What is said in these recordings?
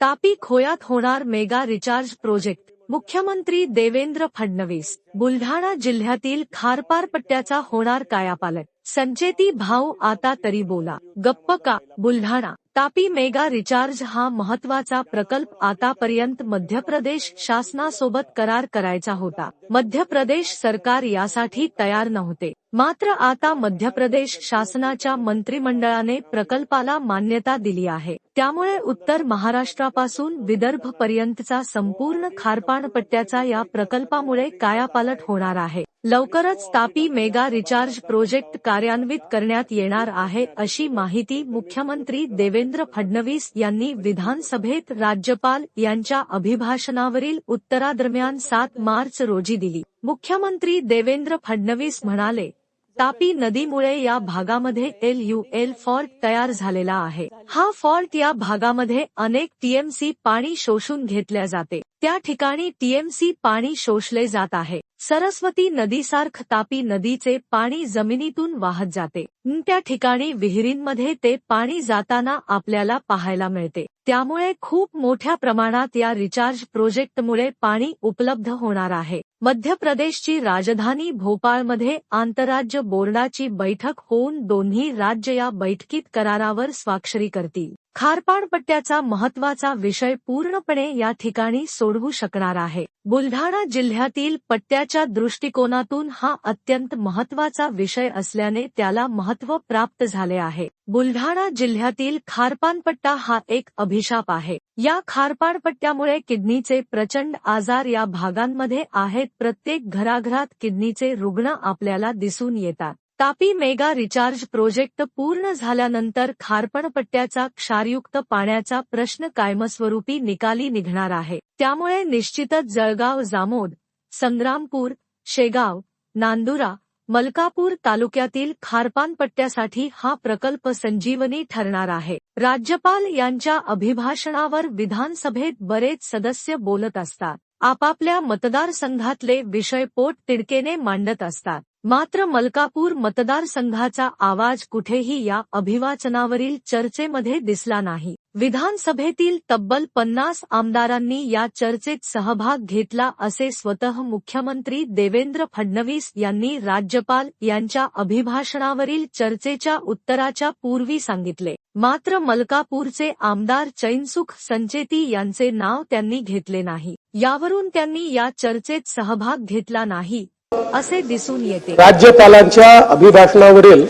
तापी खोयात होणार mega recharge project. मुख्यमंत्री देवेंद्र फडणवीस. बुलढाणा जिल्ह्यातील खारपार पट्ट्याचा होणार कायापालट. संचेती भाऊ आता तरी बोला. गप्प का? बुलढाणा. तापी मेगा रिचार्ज हा महत्त्वाचा प्रकल्प आतापर्यंत मध्य प्रदेश शासनासोबत करार करायचा होता. मध्य प्रदेश सरकार यासाठी तयार नव्हते. मात्र आता मध्य प्रदेश शासनाच्या मंत्रिमंडळाने प्रकल्पाला मान्यता दिली आहे. त्यामुळे उत्तर महाराष्ट्रापासून विदर्भ पर्यंतचा संपूर्ण खारपाण पट्ट्याचा या प्रकल्पामुळे कायापालट होणार आहे. लवकरच तापी मेगा रिचार्ज प्रोजेक्ट कार्यान्वित करण्यात येणार आहे अशी माहिती मुख्यमंत्री देवेंद्र फडणवीस यांनी विधानसभेत राज्यपाल यांच्या अभिभाषणावरील उत्तरादरम्यान सात मार्च रोजी दिली. मुख्यमंत्री देवेंद्र फडणवीस म्हणाले, तापी नदीमुळे या भागामध्ये एल यू एल फॉल्ट तयार झालेला आहे. हा फॉल्ट या भागामध्ये अनेक टीएमसी पाणी शोषून घेतल्या जाते. त्या ठिकाणी टीएमसी पाणी शोषले जात आहे. सरस्वती नदीसारख तापी नदीचे पाणी जमिनीतून वाहत जाते. त्या ठिकाणी विहिरींमध्ये ते पाणी जाताना आपल्याला पाहायला मिळते. त्यामुळे खूप मोठ्या प्रमाणात या रिचार्ज प्रोजेक्टमुळे पाणी उपलब्ध होणार आहे. मध्य प्रदेशची राजधानी भोपाळमध्ये आंतरराज्य बोर्डाची बैठक होऊन दोन्ही राज्य या बैठकीत करारावर स्वाक्षरी करतील. खारपाणपट्ट्याचा महत्त्वाचा विषय पूर्णपणे या ठिकाणी सोडवू शकणार आहे. बुलढाणा जिल्ह्यातील पट्ट्याच्या दृष्टिकोनातून हा अत्यंत महत्त्वाचा विषय असल्याने त्याला महत्त्व प्राप्त झाले आहे. बुलढाणा जिल्ह्यातील खारपानपट्टा हा एक अभिशाप आहे. या खारपाणपट्ट्यामुळे किडनीचे प्रचंड आजार या भागांमध्ये आहेत. प्रत्येक घराघरात किडनीचे रुग्ण आपल्याला दिसून येतात. तापी मेगा रिचार्ज प्रोजेक्ट पूर्ण झाल्यानंतर खारपणपट्ट्याचा क्षारयुक्त पाण्याचा प्रश्न कायमस्वरूपी निकाली निघणार आहे. त्यामुळे निश्चितच जळगाव जामोद संग्रामपूर शेगाव नांदुरा मलकापूर तालुक्यातील खारपानपट्ट्यासाठी हा प्रकल्प संजीवनी ठरणार आहे. राज्यपाल यांच्या अभिभाषणावर विधानसभेत बरेच सदस्य बोलत असतात. आपापल्या मतदारसंघातले विषय पोट तिडकेने मांडत असतात. मात्र मलकापूर मतदारसंघाचा आवाज कुठेही या अभिवाचनावरील चर्चेमध्ये दिसला नाही. विधानसभेतील तब्बल पन्नास आमदारांनी या चर्चेत सहभाग घेतला असे स्वतः मुख्यमंत्री देवेंद्र फडणवीस यांनी राज्यपाल यांच्या अभिभाषणावरील चर्चेच्या उत्तराच्या पूर्वी सांगितले. मात्र मलकापूरचे आमदार चैनसुख संचेती यांचे नाव त्यांनी घेतले नाही. यावरून त्यांनी या चर्चेत सहभाग घेतला नाही. असे दिसून येते. राज्यपालांच्या अभिभाषणावरील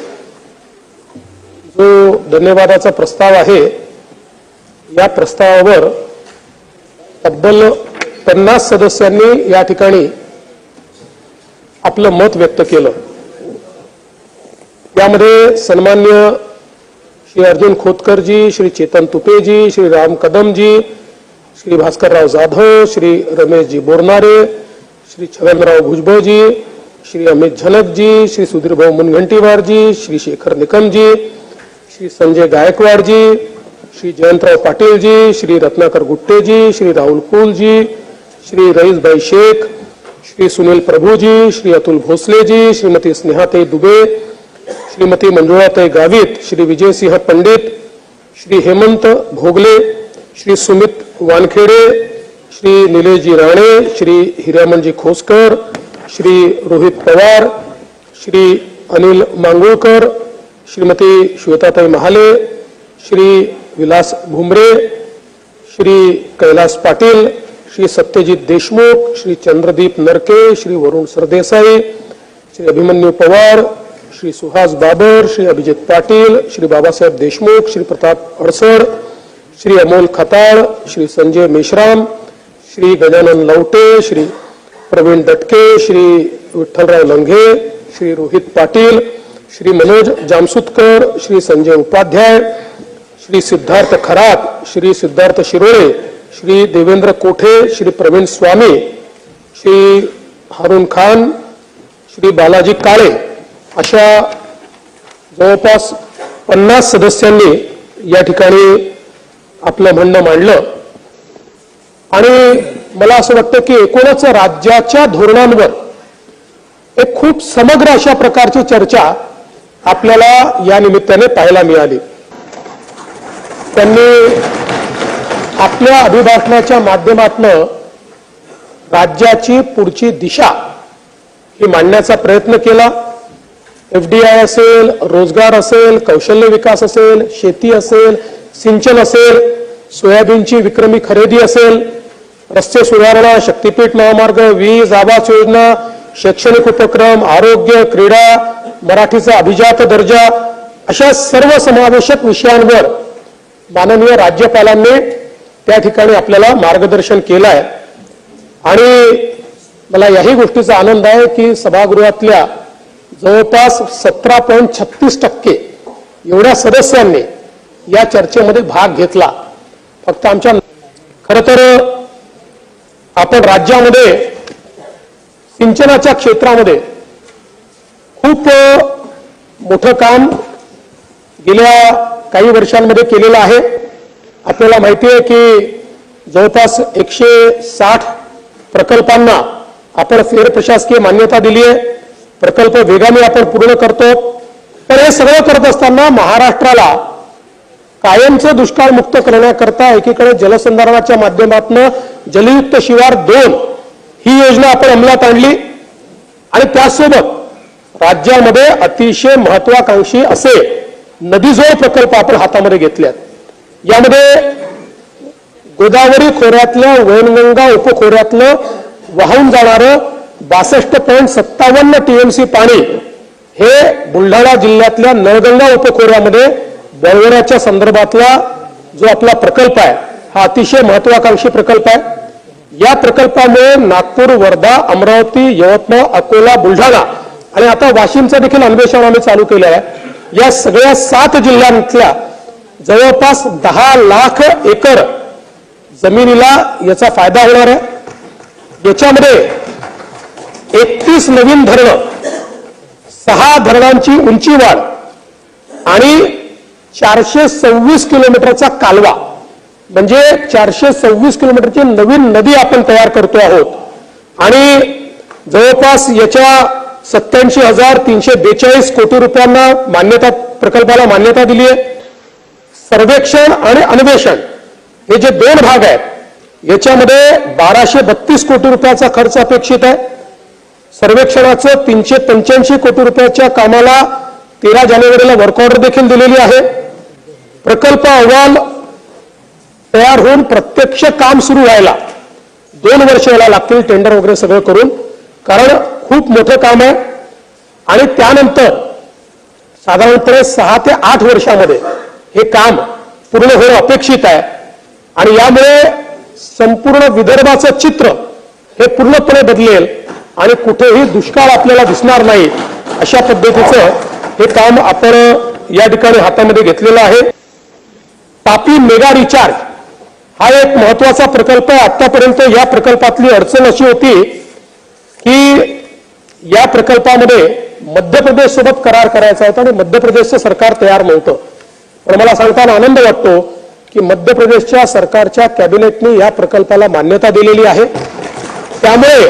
जो धन्यवादाचा प्रस्ताव आहे या प्रस्तावावर तब्बल पन्नास सदस्यांनी या ठिकाणी आपलं मत व्यक्त केलं. यामध्ये सन्मान्य श्री अर्जुन खोतकरजी श्री चेतन तुपेजी श्री राम कदमजी श्री भास्करराव जाधव श्री रमेशजी बोरनारे श्री छगनराव भुजबल जी, श्री अमित झनक जी, श्री सुधीर भाव मुनगंटीवार जी, श्री शेखर निकम जी, श्री संजय गायकवाड़ जी, श्री जयंतराव पाटिल जी, श्री रत्नाकर गुट्टे जी, श्री राहुल कुल जी, श्री रईस भाई शेख, श्री सुनील प्रभु जी, श्री अतुल भोसले जी, श्रीमती स्नेहाते दुबे, श्रीमती मंजुलाते गावित, श्री विजय सिंह पंडित, श्री हेमंत भोगले, श्री सुमित वानखेड़े श्री निलेशजी राणे श्री हिरामनजी खोसकर श्री रोहित पवार श्री अनिल मांगुळकर श्रीमती श्वेताताई महाले श्री विलास भुमरे श्री कैलास पाटील श्री सत्यजित देशमुख श्री चंद्रदीप नरके श्री वरुण सरदेसाई श्री अभिमन्यू पवार श्री सुहास बाबर श्री अभिजित पाटील श्री बाबासाहेब देशमुख श्री प्रताप अडसर श्री अमोल खताळ श्री संजय मेश्राम श्री गजानन लवटे श्री प्रवीण दटके श्री विठ्ठलराव लंघे श्री रोहित पाटील श्री मनोज जामसुतकर श्री संजय उपाध्याय श्री सिद्धार्थ खरात श्री सिद्धार्थ शिरोळे श्री देवेंद्र कोठे श्री प्रवीण स्वामी श्री हारून खान श्री बालाजी काळे अशा जवळपास पन्नास सदस्यांनी या ठिकाणी आपलं म्हणणं मांडलं. आणि मला असं वाटतं की एकूणच राज्याच्या धोरणांवर एक खूप समग्र अशा प्रकारची चर्चा आपल्याला या निमित्ताने पाहायला मिळाली. त्यांनी आपल्या अभिभाषणाच्या माध्यमातून राज्याची पुढची दिशा ही मांडण्याचा प्रयत्न केला. एफ डी आय असेल रोजगार असेल कौशल्य विकास असेल शेती असेल सिंचन असेल सोयाबीनची विक्रमी खरेदी असेल रस्ते सुधारणा शक्तीपीठ महामार्ग वीज आवास योजना शैक्षणिक उपक्रम आरोग्य क्रीडा मराठीचा अभिजात दर्जा अशा सर्व समावेशक विषयांवर माननीय राज्यपालांनी त्या ठिकाणी आपल्याला मार्गदर्शन केलं आहे आणि मला याही गोष्टीचा आनंद आहे की सभागृहातल्या जवळपास सतरा पॉईंट छत्तीस टक्के एवढ्या सदस्यांनी या चर्चेमध्ये भाग घेतला. फक्त आमच्या खरं तर आपण राज्यामध्ये सिंचनाच्या क्षेत्रामध्ये खूप मोठं काम गेल्या काही वर्षांमध्ये केलेलं आहे. आपल्याला माहिती आहे की जवळपास एकशे साठ प्रकल्पांना आपण फेर प्रशासकीय मान्यता दिली आहे. प्रकल्प वेगाने आपण पूर्ण करतो. पण हे सगळं करत असताना महाराष्ट्राला कायमचं दुष्काळ मुक्त करण्याकरता एकीकडे जलसंधारणाच्या माध्यमातून जलयुक्त शिवार दोन ही योजना आपण अंमलात आणली. आणि त्यासोबत राज्यामध्ये अतिशय महत्वाकांक्षी असे नदीजोड प्रकल्प आपण हातामध्ये घेतल्यात. यामध्ये गोदावरी खोऱ्यातलं वैनगंगा उपखोऱ्यातलं वाहून जाणारं बासष्ट पॉईंट सत्तावन्न टीएमसी पाणी हे बुलढाणा जिल्ह्यातल्या नळगंगा उपखोऱ्यामध्ये बळवण्याच्या संदर्भातला जो आपला प्रकल्प आहे हा अतिशय महत्वाकांक्षी प्रकल्प आहे. या प्रकल्पामुळे नागपूर वर्धा अमरावती यवतमाळ अकोला बुलढाणा आणि आता वाशिमचं देखील अन्वेषण आम्ही चालू केलं आहे. या सगळ्या सात जिल्ह्यांतल्या जवळपास दहा लाख एकर जमिनीला याचा फायदा होणार आहे. याच्यामध्ये एकतीस नवीन धरणं सहा धरणांची उंची वाढ आणि चारशे सव्वीस किलोमीटरचा कालवा. म्हणजे चारशे सव्वीस किलोमीटरची नवीन नदी आपण तयार करतो आहोत. आणि जवळपास याच्या सत्याऐंशी हजार तीनशे बेचाळीस कोटी रुपयांना मान्यता प्रकल्पाला मान्यता दिली आहे. सर्वेक्षण आणि अन्वेषण हे जे दोन भाग आहेत याच्यामध्ये बाराशे बत्तीस कोटी रुपयाचा खर्च अपेक्षित आहे. सर्वेक्षणाचं तीनशे पंच्याऐंशी कोटी रुपयाच्या कामाला तेरा जानेवारीला वर्क ऑर्डर देखील दिलेली आहे. प्रकल्प अहवाल तयार होऊन प्रत्यक्ष काम सुरू व्हायला दोन वर्ष यायला लागतील टेंडर वगैरे सगळं करून. कारण खूप मोठं काम आहे. आणि त्यानंतर साधारणपणे सहा ते आठ वर्षामध्ये हे काम पूर्ण होणं अपेक्षित आहे. आणि यामुळे संपूर्ण विदर्भाचं चित्र हे पूर्णपणे बदलेल आणि कुठेही दुष्काळ आपल्याला दिसणार नाही अशा पद्धतीचं हे काम आपण या ठिकाणी हातामध्ये घेतलेलं आहे. तापी मेगा रिचार्ज हा एक महत्त्वाचा प्रकल्प आहे. आतापर्यंत या प्रकल्पातली अडचण अशी होती की या प्रकल्पामध्ये मध्य प्रदेश सोबत करार करायचा होता आणि मध्य प्रदेशचं सरकार तयार नव्हतं. पण मला सांगताना आनंद वाटतो की मध्य प्रदेशच्या सरकारच्या कॅबिनेटने या प्रकल्पाला मान्यता दिलेली आहे. त्यामुळे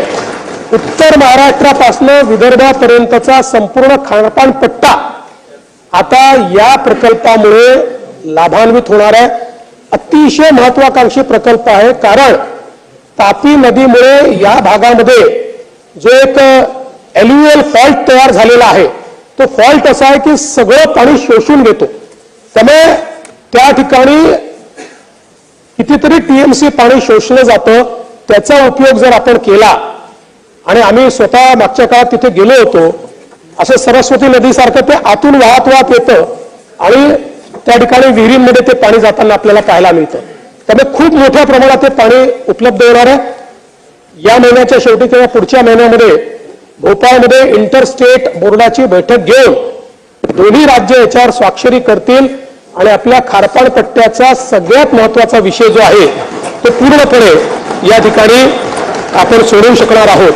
उत्तर महाराष्ट्रापासून विदर्भापर्यंतचा संपूर्ण खाणपान पट्टा आता या प्रकल्पामुळे लाभान्वित होणार आहे. अतिशय महत्वाकांक्षी प्रकल्प आहे. कारण तापी नदीमुळे या भागामध्ये जो एक एल्युएल फॉल्ट तयार झालेला आहे तो फॉल्ट असा आहे की सगळं पाणी शोषून घेतो. त्यामुळे त्या ठिकाणी कितीतरी टीएमसी पाणी शोषलं जातं. त्याचा उपयोग जर आपण केला आणि आम्ही स्वतः मागच्या काळात तिथे गेलो होतो असं सरस्वती नदीसारखं ते आतून वाहत वाहत येतं आणि त्या ठिकाणी विहिरींमध्ये ते पाणी जाताना आपल्याला पाहायला मिळतं. त्यामुळे खूप मोठ्या प्रमाणात ते पाणी उपलब्ध होणार आहे. या महिन्याच्या शेवटी किंवा पुढच्या महिन्यामध्ये भोपाळमध्ये इंटरस्टेट बोर्डाची बैठक घेऊन दोन्ही राज्य याच्यावर स्वाक्षरी करतील आणि आपल्या खारपाण पट्ट्याचा सगळ्यात महत्त्वाचा विषय जो आहे तो पूर्णपणे या ठिकाणी आपण सोडवू शकणार आहोत.